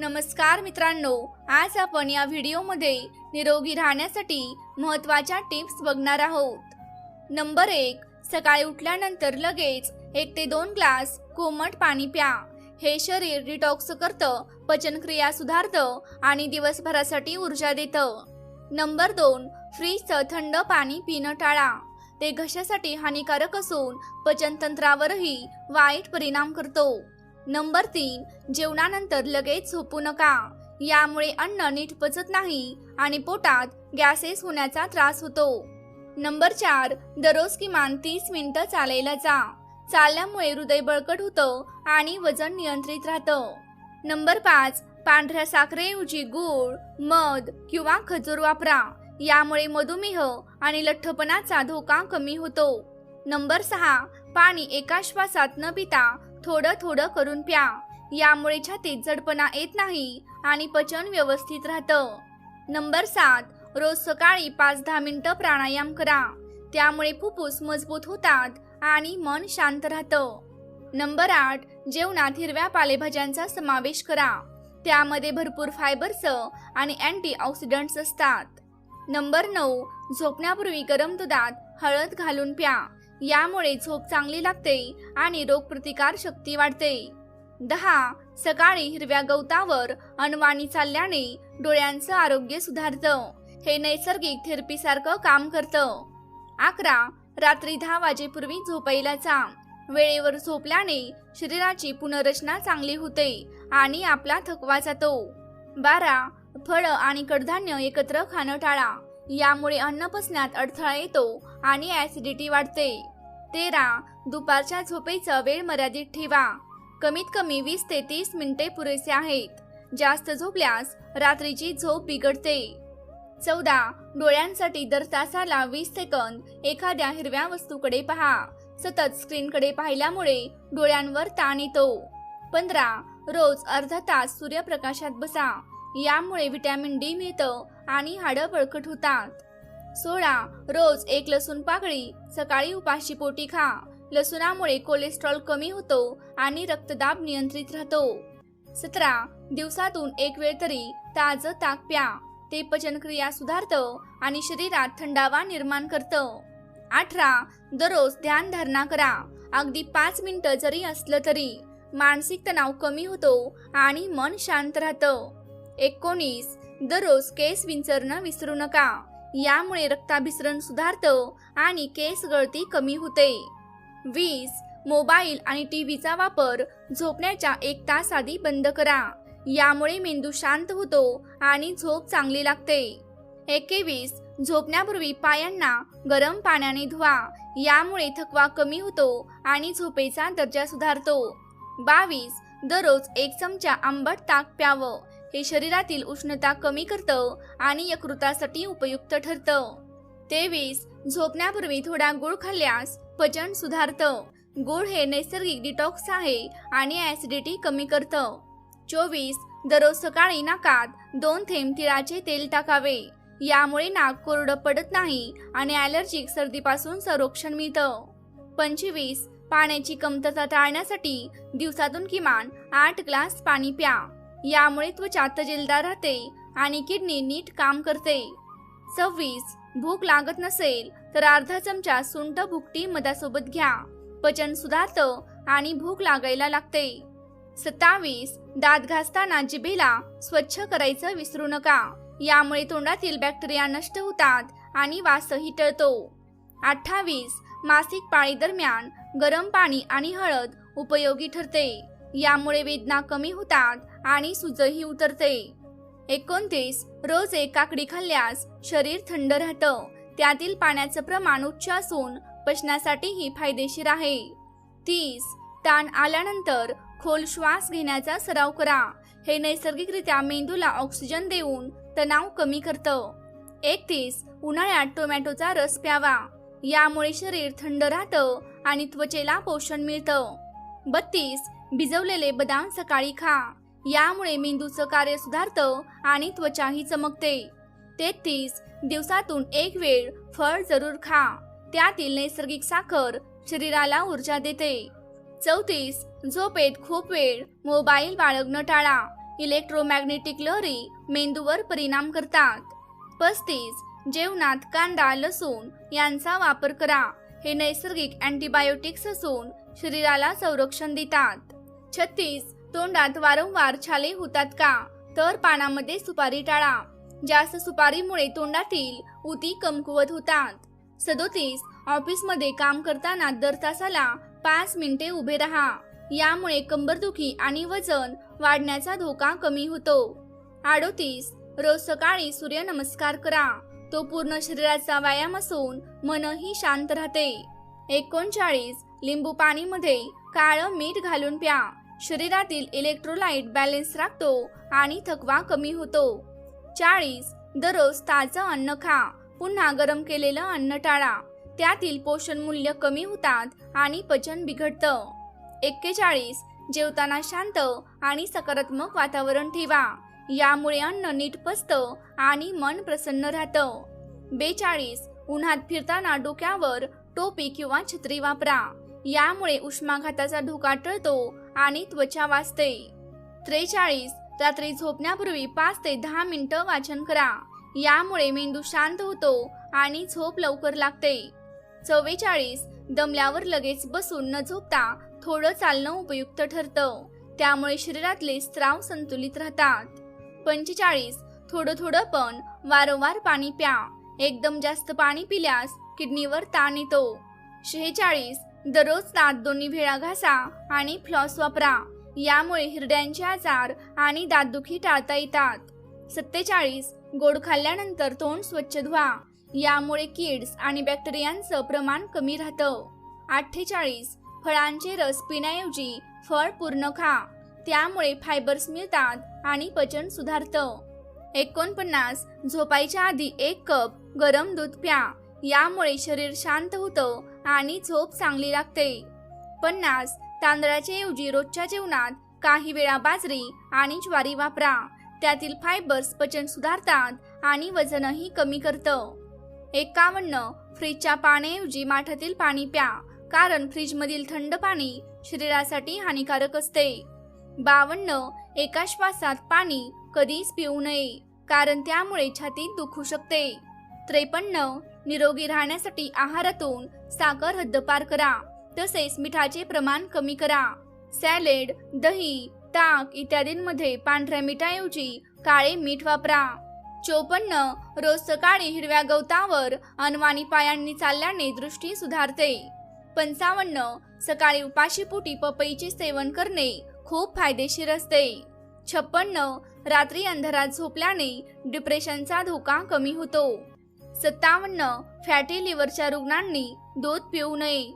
नमस्कार मित्रांनो आज आपण या व्हिडिओमध्ये निरोगी राहण्यासाठी महत्त्वाच्या टिप्स बघणार आहोत. नंबर एक सकाळी उठल्यानंतर लगेच एक ते दोन ग्लास कोमट पाणी प्या. हे शरीर डिटॉक्स करतं पचनक्रिया सुधारतं आणि दिवसभरासाठी ऊर्जा देतं. नंबर दोन फ्रीजचं थंड पाणी पिणं टाळा. ते घशासाठी हानिकारक असून पचनतंत्रावरही वाईट परिणाम करतो. नंबर तीन जेवणानंतर लगेच झोपू नका. यामुळे अन्न नीट पचत नाही आणि पोटात गॅसेस होण्याचा त्रास होतो. नंबर चार दररोज किमान तीस मिनिटं चालायला जा. चालल्यामुळे हृदय बळकट होतं आणि वजन नियंत्रित राहतं. नंबर पाच पांढऱ्या साखरेऐवजी गूळ मध किंवा खजूर वापरा. यामुळे मधुमेह आणि लठ्ठपणाचा धोका कमी होतो. नंबर सहा पाणी एका श्वासात न पिता थोडं थोडं करून प्या. यामुळे छातीत जडपणा येत नाही आणि पचन व्यवस्थित राहतं. नंबर सात रोज सकाळी पाच दहा मिनटं प्राणायाम करा. त्यामुळे फुफ्फुस मजबूत होतात आणि मन शांत राहतं. नंबर आठ जेवणात हिरव्या पालेभाज्यांचा समावेश करा. त्यामध्ये भरपूर फायबर्स आणि अँटीऑक्सिडंट्स असतात. नंबर नऊ झोपण्यापूर्वी गरम दुधात हळद घालून प्या. यामुळे झोप चांगली लागते आणि रोगप्रतिकार शक्ती वाढते. दहा सकाळी हिरव्या गवतावर अनवाणी चालल्याने डोळ्यांचं आरोग्य सुधारतं. हे नैसर्गिक थेरपीसारखं काम करतं. अकरा रात्री दहा वाजेपूर्वी झोपायला जा. वेळेवर झोपल्याने शरीराची पुनर्रचना चांगली होते आणि आपला थकवा जातो. बारा फळं आणि कडधान्य एकत्र खाणं टाळा. यामुळे अन्न पचण्यात अडथळा येतो आणि ॲसिडिटी वाढते. तेरा दुपारच्या झोपेचा वेळ मर्यादित ठेवा. कमीत कमी वीस ते तीस मिनिटे पुरेसे आहेत. जास्त झोपल्यास रात्रीची झोप बिघडते. चौदा डोळ्यांसाठी दर तासाला वीस सेकंद एखाद्या हिरव्या वस्तूकडे पहा. सतत स्क्रीनकडे पाहिल्यामुळे डोळ्यांवर ताण येतो. पंधरा रोज अर्धा तास सूर्यप्रकाशात बसा. यामुळे व्हिटॅमिन डी मिळतं आणि हाडं बळकट होतात. सोळा रोज एक लसूण पाकळी सकाळी उपाशी पोटी खा. लसूणामुळे कोलेस्ट्रॉल कमी होतो आणि रक्तदाब नियंत्रित राहतो. सतरा दिवसातून एक वेळ तरी ताजं ताक प्या. ते पचनक्रिया सुधारतं आणि शरीरात थंडावा निर्माण करतं. अठरा दररोज ध्यान धारणा करा. अगदी पाच मिनिटं जरी असलं तरी मानसिक तणाव कमी होतो आणि मन शांत राहतं. एकोणीस. दररोज केस विंचरणं विसरू नका. यामुळे रक्ताभिसरण सुधारतं आणि केस गळती कमी होते. वीस. मोबाईल आणि टी व्हीचा वापर झोपण्याच्या एक तास आधी बंद करा. यामुळे मेंदू शांत होतो आणि झोप चांगली लागते. एकवीस. झोपण्यापूर्वी पायांना गरम पाण्याने धुवा. यामुळे थकवा कमी होतो आणि झोपेचा दर्जा सुधारतो. बावीस. दररोज एक चमचा आंबट ताक प्यावं. हे शरीरातील उष्णता कमी करतं आणि यकृतासाठी उपयुक्त ठरतं. तेवीस झोपण्यापूर्वी थोडा गुळ खाल्ल्यास पचन सुधारतं. गुळ हे नैसर्गिक डिटॉक्स आहे आणि ॲसिडिटी कमी करतं. चोवीस दररोज सकाळी नाकात दोन थेंब तिळाचे तेल टाकावे. यामुळे नाक कोरडं पडत नाही आणि ॲलर्जिक सर्दीपासून संरक्षण मिळतं. पंचवीस पाण्याची कमतरता टाळण्यासाठी दिवसातून किमान आठ ग्लास पाणी प्या. यामुळे त्वचा तजेलदार राहते आणि किडनी नीट काम करते. सव्वीस भूक लागत नसेल तर अर्धा चमचा सुंठ भुकटी मधासोबत घ्या. पचन सुधारतं आणि भूक लागायला लागते. सत्तावीस दात घासताना जिभेला स्वच्छ करायचं विसरू नका. यामुळे तोंडातील बॅक्टेरिया नष्ट होतात आणि वासही टळतो. अठ्ठावीस मासिक पाळी दरम्यान गरम पाणी आणि हळद उपयोगी ठरते. यामुळे वेदना कमी होतात आणि सुजही उतरते. एकोणतीस रोज एक काकडी खाल्ल्यास शरीर थंड राहतं. त्यातील पाण्याचं प्रमाण उच्च असून पचनासाठीही फायदेशीर आहे. तीस ताण आल्यानंतर खोल श्वास घेण्याचा सराव करा. हे नैसर्गिकरित्या मेंदूला ऑक्सिजन देऊन तणाव कमी करतं. एकतीस उन्हाळ्यात टोमॅटोचा रस प्यावा. यामुळे शरीर थंड राहतं आणि त्वचेला पोषण मिळतं. बत्तीस भिजवलेले बदाम सकाळी खा. यामुळे मेंदूचं कार्य सुधारतं आणि त्वचाही चमकते. तेहतीस दिवसातून एक वेळ फळ जरूर खा. त्यातील नैसर्गिक साखर शरीराला ऊर्जा देते. चौतीस झोपेत खूप वेळ मोबाईल बाळगणं टाळा. इलेक्ट्रोमॅग्नेटिक लहरी मेंदूवर परिणाम करतात. पस्तीस जेवणात कांदा लसूण यांचा वापर करा. हे नैसर्गिक अँटीबायोटिक्स असून शरीराला संरक्षण देतात. छत्तीस तोंडात वारंवार छाले होतात का? तर पानामध्ये सुपारी टाळा. जास्त सुपारीमुळे तोंडातील उती कमकुवत होतात. सदोतीस ऑफिसमध्ये काम करताना दर तासाला पाच मिनिटे उभे राहा. यामुळे कंबरदुखी आणि वजन वाढण्याचा धोका कमी होतो. आडोतीस रोज सकाळी सूर्यनमस्कार करा. तो पूर्ण शरीराचा व्यायाम असून मनही शांत राहते. एकोणचाळीस लिंबू पाणीमध्ये काळं मीठ घालून प्या. शरीरातील इलेक्ट्रोलाइट बॅलेन्स राखतो आणि थकवा कमी होतो. चाळीस दररोज ताजं अन्न खा. पुन्हा गरम केलेलं अन्न टाळा. त्यातील पोषण मूल्य कमी होतात आणि पचन बिघडतं. एक्केचाळीस जेवताना शांत आणि सकारात्मक वातावरण ठेवा. यामुळे अन्न नीट पचतं आणि मन प्रसन्न राहतं. बेचाळीस उन्हात फिरताना डोक्यावर टोपी किंवा छत्री वापरा. यामुळे उष्माघाताचा धोका टळतो आणि त्वचा वाचते. त्रेचाळीस रात्री झोपण्यापूर्वी पाच ते दहा मिनिटं वाचन करा. यामुळे मेंदू शांत होतो आणि झोप लवकर लागते. चव्वेचाळीस दमल्यावर लगेच बसून न झोपता थोडं चालणं उपयुक्त ठरतं. त्यामुळे शरीरातले स्त्राव संतुलित राहतात. पंचेचाळीस थोडं थोडं पण वारंवार पाणी प्या. एकदम जास्त पाणी पिल्यास किडनीवर ताण येतो. शेहेचाळीस दररोज दात दोन्ही वेळा घासा आणि फ्लॉस वापरा. यामुळे हिरड्यांचे आजार आणि दातदुखी टाळता येतात. सत्तेचाळीस गोड खाल्ल्यानंतर तोंड स्वच्छ धुवा. यामुळे किड्स आणि बॅक्टेरियांचं प्रमाण कमी राहतं. अठ्ठेचाळीस फळांचे रस पिण्याऐवजी फळ पूर्ण खा. त्यामुळे फायबर्स मिळतात आणि पचन सुधारतं. एकोणपन्नास झोपायच्या आधी एक कप गरम दूध प्या. यामुळे शरीर शांत होतं आणि झोप चांगली लागते. पन्नास तांदळाच्या ऐवजी रोजच्या जेवणात काही वेळा बाजरी आणि ज्वारी वापरा. त्यातील फायबर्स पचन सुधारतात आणि वजनही कमी करतं. एकावन्न फ्रीजच्या पाण्याऐवजी माठातील पाणी प्या कारण फ्रीजमधील थंड पाणी शरीरासाठी हानिकारक असते. बावन्न एका श्वासात पाणी कधीच पिऊ नये कारण त्यामुळे छातीत दुखू शकते. त्रेपन्न निरोगी राहण्यासाठी आहारातून साखर हद्दपार करा. तसेच मिठाचे प्रमाण कमी करा. सॅलेड दही ताक इत्यादींमध्ये पांढऱ्या मिठाऐवजी काळे मीठ वापरा. चोपन्न रोज सकाळी हिरव्या गवतावर अनवाणी पायांनी चालल्याने दृष्टी सुधारते. पंचावन्न सकाळी उपाशीपोटी पपईचे सेवन करणे खूप फायदेशीर असते. छप्पन्न रात्री अंधारात झोपल्याने डिप्रेशनचा धोका कमी होतो. सत्तावन्न फॅटी लिव्हरच्या रुग्णांनी दूध पिऊ नये.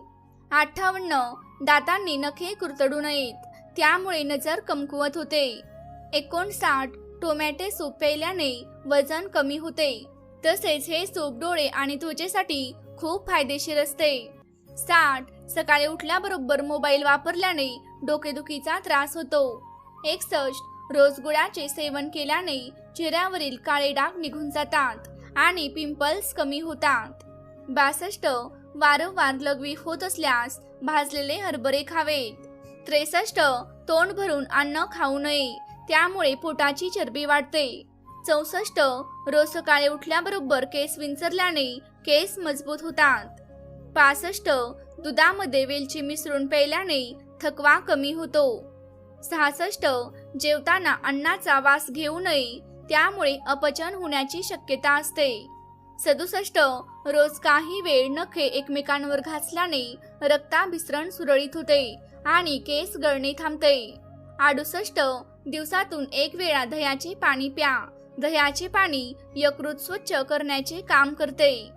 अठ्ठावन्न दातांनी नखे कुरतडू नयेत. त्यामुळे नजर कमकुवत होते. एकोणसाठ टोमॅटो सूप प्यायल्याने वजन कमी होते. तसेच हे सूप डोळे आणि त्वचेसाठी खूप फायदेशीर असते. साठ सकाळी उठल्याबरोबर मोबाईल वापरल्याने डोकेदुखीचा त्रास होतो. एकसष्ट रोज गुळाचे सेवन केल्याने चेहऱ्यावरील काळे डाग निघून जातात. आणि पिंपल्स कमी होतात. बासष्ट वारंवार लघवी होत असल्यास भाजलेले हरभरे खावेत. त्रेसष्ट तोंड भरून अन्न खाऊ नये त्यामुळे पोटाची चरबी वाढते. चौसष्ट रोज सकाळी उठल्याबरोबर केस विंचरल्याने केस मजबूत होतात. पासष्ट दुधामध्ये वेलची मिसळून प्यायल्याने थकवा कमी होतो. सहासष्ट जेवताना अन्नाचा वास घेऊ नये त्यामुळे अपचन होण्याची शक्यता असते. सदुसष्ट रोज काही वेळ नखे एकमेकांवर घासल्याने रक्ताभिसरण सुरळीत होते आणि केस गळणे थांबते. अडुसष्ट दिवसातून एक वेळा दह्याचे पाणी प्या. दह्याचे पाणी यकृत स्वच्छ करण्याचे काम करते.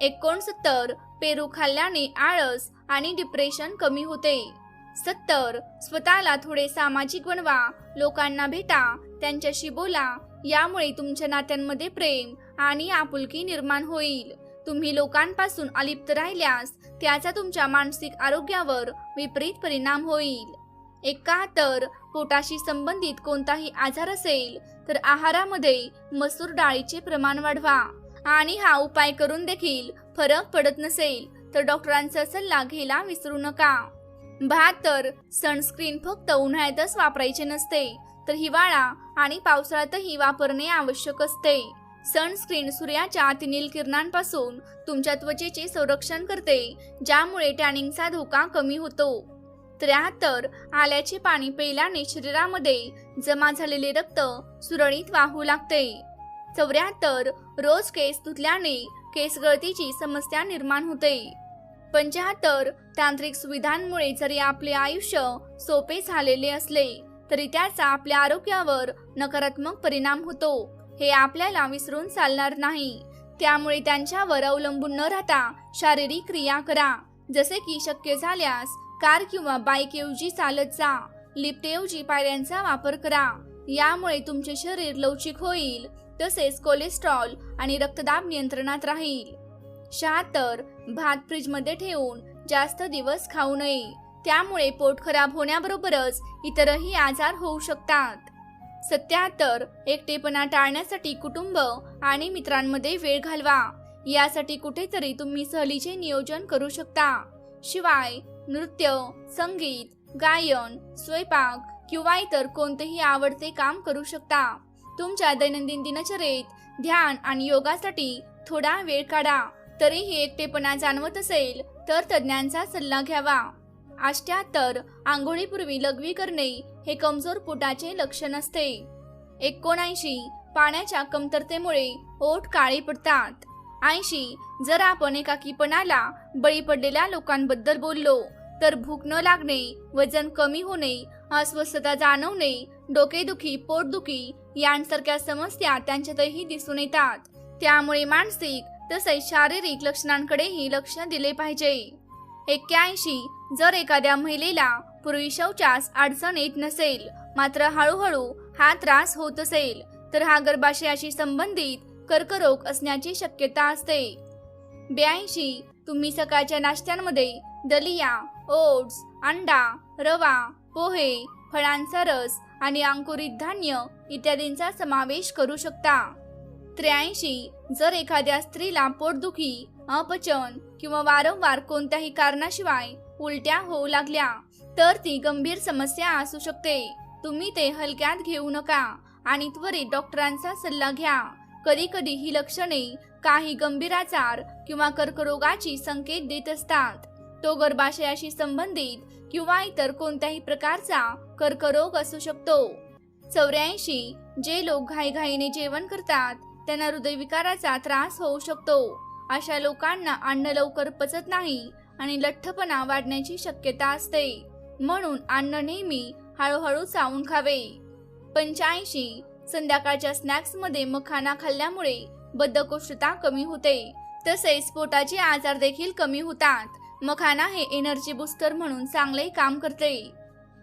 एकोणसत्तर पेरू खाल्ल्याने आळस आणि डिप्रेशन कमी होते. सत्तर स्वतःला थोडे सामाजिक बनवा. लोकांना भेटा. त्यांच्याशी बोला. यामुळे तुमच्या नात्यांमध्ये प्रेम आणि आपुलकी निर्माण होईल. तुम्ही लोकांपासून अलिप्त राहिल्यास त्याचा तुमच्या मानसिक आरोग्यावर विपरीत परिणाम होईल. एकाहत्तर पोटाशी संबंधित कोणताही आजार असेल तर आहारामध्ये मसूर डाळीचे प्रमाण वाढवा. आणि हा उपाय करून देखील फरक पडत नसेल तर डॉक्टरांचा सल्ला घ्यायला विसरू नका. बहात्तर सनस्क्रीन फक्त उन्हाळ्यातच वापरायचे नसते तर हिवाळा आणि पावसाळ्यातही वापरणे आवश्यक असते. सनस्क्रीन सूर्याच्या अतिनील किरणांपासून तुमच्या त्वचेचे संरक्षण करते ज्यामुळे टॅनिंगचा धोका कमी होतो. त्र्याहत्तर आल्याचे पाणी पिल्याने शरीरामध्ये जमा झालेले रक्त सुरळीत वाहू लागते. चौऱ्याहत्तर रोज केस धुतल्याने केस गळतीची समस्या निर्माण होते. पंच्याहत्तर तांत्रिक सुविधांमुळे जरी आपले आयुष्य सोपे झालेले असले तरी त्याचा आपल्या आरोग्यावर नकारात्मक परिणाम होतो. हे आपल्याला विसरून चालणार नाही. त्यामुळे त्यांच्यावर अवलंबून न राहता शारीरिक क्रिया करा. जसे की शक्य झाल्यास कार किंवा बाईक ऐवजी चालत जा. लिफ्ट ऐवजी पायऱ्यांचा वापर करा. यामुळे तुमचे शरीर लवचिक होईल. तसेच कोलेस्ट्रॉल आणि रक्तदाब नियंत्रणात राहील. शहात्तर भात फ्रीजमध्ये ठेवून जास्त दिवस खाऊ नये. त्यामुळे पोट खराब होण्याबरोबरच इतरही आजार होऊ शकतात. सत्याहत्तर एकटेपणा टाळण्यासाठी कुटुंब आणि मित्रांमध्ये वेळ घालवा. यासाठी कुठेतरी तुम्ही सहलीचे नियोजन करू शकता. शिवाय नृत्य संगीत गायन स्वयंपाक किंवा इतर कोणतेही आवडते काम करू शकता. तुमच्या दैनंदिन दिनचर्येत ध्यान आणि योगासाठी थोडा वेळ काढा. तरीही एकटेपणा जाणवत असेल तर तज्ज्ञांचा सल्ला घ्यावा. अष्ट्याहत्तर आंघोळीपूर्वी लघवी करणे हे कमजोर पोटाचे लक्षण असते. एकोणऐंशी पाण्याच्या कमतरतेमुळे ओठ काळे पडतात. ऐंशी जर आपण एकाकीपणाला बळी पडलेल्या लोकांबद्दल बोललो तर भूक न लागणे वजन कमी होणे अस्वस्थता जाणवणे डोकेदुखी पोटदुखी यांसारख्या समस्या त्यांच्यातही दिसून येतात. त्यामुळे मानसिक तसेच शारीरिक लक्षणांकडेही लक्ष दिले पाहिजे. एक्क्याऐंशी जर एखाद्या महिलेला पूर्वी शौचास अडचण येत नसेल मात्र हळूहळू हा त्रास होत असेल तर हा गर्भाशयाशी संबंधित कर्करोग असण्याची शक्यता असते. ब्याऐंशी तुम्ही सकाळच्या नाश्त्यांमध्ये दलिया ओट्स अंडा रवा पोहे फळांचा रस आणि अंकुरित धान्य इत्यादींचा समावेश करू शकता. त्र्याऐंशी जर एखाद्या स्त्रीला पोटदुखी अपचन किंवा वारंवार कोणत्याही कारणाशिवाय उलट्या होऊ लागल्या. तर ती गंभीर समस्या असू शकते. तुम्ही ते हलक्यात घेऊ नका आणि त्वरित डॉक्टरांचा सल्ला घ्या. कधी कधी ही लक्षणे काही गंभीर आजार किंवा कर्करोगाची संकेत देत असतात. तो गर्भाशयाशी संबंधित किंवा इतर कोणत्याही प्रकारचा कर्करोग असू शकतो. चौऱ्याऐंशी जे लोक घाईघाईने जेवण करतात त्यांना हृदयविकाराचा त्रास होऊ शकतो. अशा लोकांना अन्न लवकर पचत नाही आणि लठ्ठपणा वाढण्याची शक्यता असते. म्हणून अन्न नेहमी हळूहळू चावून खावे. पंच्याऐंशी संध्याकाळच्या स्नॅक्समध्ये मखाना खाल्ल्यामुळे बद्धकोष्ठता कमी होते. तसेच पोटाचे आजार देखील कमी होतात. मखाना हे एनर्जी बुस्टर म्हणून चांगले काम करते.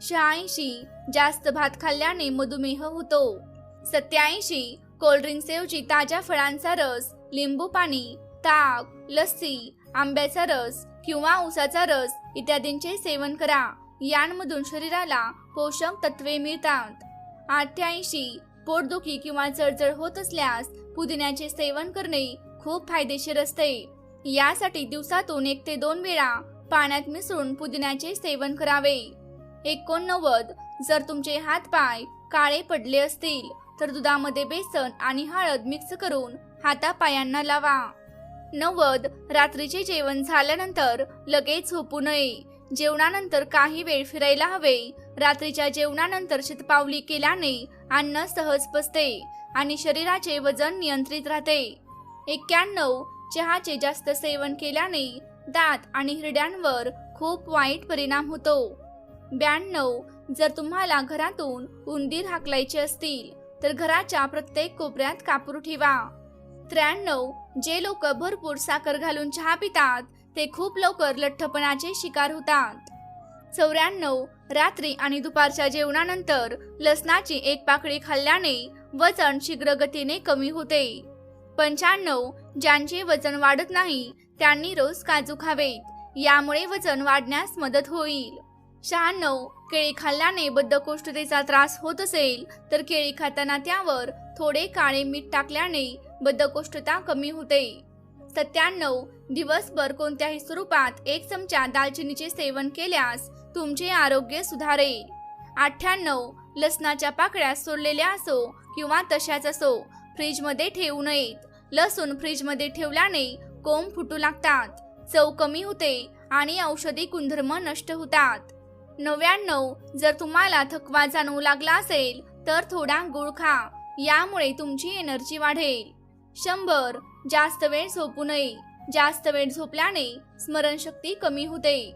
शहाऐंशी जास्त भात खाल्ल्याने मधुमेह होतो. सत्याऐंशी कोल्ड्रिंक्सऐवजी ताज्या फळांचा रस लिंबू पाणी ताक लस्सी आंब्याचा रस किंवा उसाचा रस इत्यादींचे सेवन करा. यांमधून शरीराला पोषक तत्वे मिळतात. अठ्ठ्याऐंशी पोटदुखी किंवा चळचळ होत असल्यास पुदिन्याचे सेवन करणे खूप फायदेशीर असते. यासाठी दिवसातून एक ते दोन वेळा पाण्यात मिसळून पुदिन्याचे सेवन करावे. एकोणनव्वद जर तुमचे हातपाय काळे पडले असतील तर दुधामध्ये बेसन आणि हळद मिक्स करून हातापायांना लावा. नव्वद रात्रीचे जेवण झाल्यानंतर लगेच झोपू नये. जेवणानंतर काही वेळ फिरायला हवे. रात्रीच्या जेवणानंतर शतपावली केल्याने अन्न सहज पचते आणि शरीराचे वजन नियंत्रित राहते. एक्क्याण्णव चहाचे जास्त सेवन केल्याने दात आणि हिरड्यांवर खूप वाईट परिणाम होतो. ब्याण्णव जर तुम्हाला घरातून उंदीर हाकलायचे असतील तर घराच्या प्रत्येक कोपऱ्यात कापूर ठेवा. त्र्याण्णव जे लोक भरपूर साखर घालून चहा पितात ते खूप लवकर लठ्ठपणाचे शिकार होतात. चौऱ्याण्णव रात्री आणि दुपारच्या जेवणानंतर लसणाची एक पाकळी खाल्ल्याने वजन शीघ्र गतीने कमी होते. पंच्याण्णव ज्यांचे वजन वाढत नाही त्यांनी रोज काजू खावेत यामुळे वजन वाढण्यास मदत होईल. शहाण्णव केळी खाल्ल्याने बद्धकोष्ठतेचा त्रास होत असेल तर केळी खाताना त्यावर थोडे काळे मीठ टाकल्याने बद्धकोष्ठता कमी होते. सत्त्याण्णव दिवसभर कोणत्याही स्वरूपात एक चमचा दालचिनीचे सेवन केल्यास तुमचे आरोग्य सुधारेल अठ्ठ्याण्णव लसणाच्या पाकळ्या सोडलेल्या असो किंवा तशाच असो फ्रीजमध्ये ठेवू नयेत. लसूण फ्रीजमध्ये ठेवल्याने कोंब फुटू लागतात चव कमी होते आणि औषधी गुणधर्म नष्ट होतात. नव्याण्णव जर तुम्हाला थकवा जाणवू लागला असेल तर थोडा गुळ खा. यामुळे तुमची एनर्जी वाढेल. शंभर जास्त वेळ झोपू नये. जास्त वेळ झोपल्याने स्मरणशक्ती कमी होते.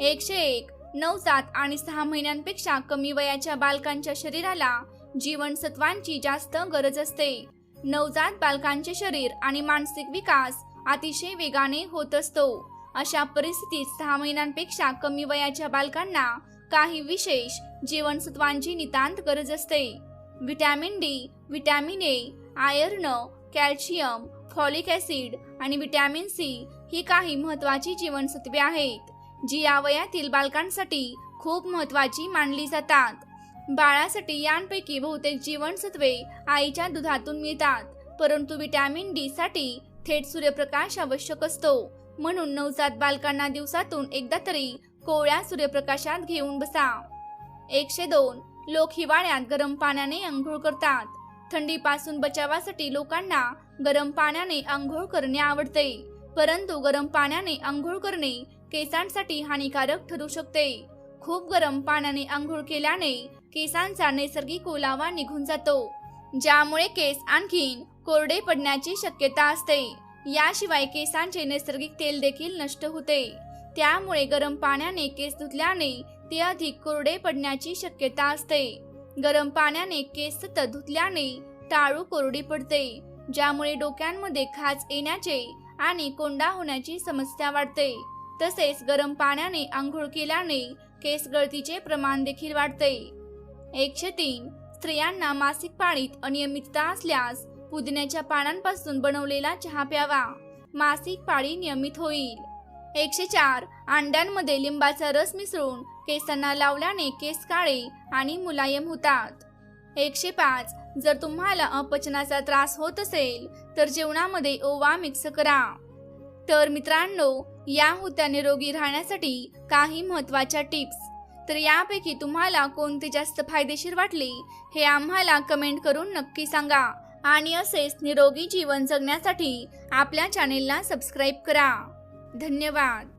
एकशे एक नवजात आणि सहा महिन्यांपेक्षा कमी वयाच्या बालकांच्या शरीराला जीवनसत्वांची जास्त गरज असते. नवजात बालकांचे शरीर आणि मानसिक विकास अतिशय वेगाने होत असतो. अशा परिस्थितीत सहा महिन्यांपेक्षा कमी वयाच्या बालकांना काही विशेष जीवनसत्वांची नितांत गरज असते. Vitamin D vitamin A iron calcium folic acid आणि विटॅमिन सी ही काही महत्त्वाची जीवनसत्वे आहेत जी या वयातील बालकांसाठी खूप महत्त्वाची मानली जातात. बाळासाठी यांपैकी बहुतेक जीवनसत्वे आईच्या दुधातून मिळतात परंतु व्हिटॅमिन डी साठी थेट सूर्यप्रकाश आवश्यक असतो. म्हणून नवजात बालकांना दिवसातून एकदा तरी कोवळ्या सूर्यप्रकाशात घेऊन बसा. एकशे दोन लोक हिवाळ्यात गरम पाण्याने आंघोळ करतात. थंडीपासून बचावासाठी लोकांना गरम पाण्याने आंघोळ करणे आवडते. परंतु गरम पाण्याने आंघोळ करणे केसांसाठी हानिकारक ठरू शकते. खूप गरम पाण्याने आंघोळ केल्याने केसांचा नैसर्गिक ओलावा निघून जातो. ज्यामुळे केस आणखीन कोरडे पडण्याची शक्यता असते. याशिवाय केसांचे नैसर्गिक तेल देखील नष्ट होते. त्यामुळे गरम पाण्याने केस धुतल्याने ते अधिक कोरडे पडण्याची शक्यता असते. गरम पाण्याने केस सतत धुतल्याने टाळू कोरडी पडते ज्यामुळे डोक्यांमध्ये खाज येण्याचे आणि कोंडा होण्याची समस्या वाढते. तसेच गरम पाण्याने आंघोळ केल्याने केस गळतीचे प्रमाण देखील वाढते. एकशे तीन स्त्रियांना मासिक पाळीत अनियमितता असल्यास पुदिन्याच्या पानांपासून बनवलेला चहा प्यावा. मासिक पाळी नियमित होईल. एकशे चार अंड्यांमध्ये लिंबाचा रस मिसळून केसांना लावल्याने केस काळे आणि मुलायम होतात. एकशे पाच जर तुम्हाला अपचनाचा त्रास होत असेल तर जेवणामध्ये ओवा मिक्स करा. तर मित्रांनो या होत्या निरोगी राहण्यासाठी काही महत्त्वाच्या टिप्स. तर यापैकी तुम्हाला कोणती जास्त फायदेशीर वाटले हे आम्हाला कमेंट करून नक्की सांगा. आणि असेच निरोगी जीवन जगण्यासाठी आपल्या चॅनेलला सबस्क्राईब करा. धन्यवाद.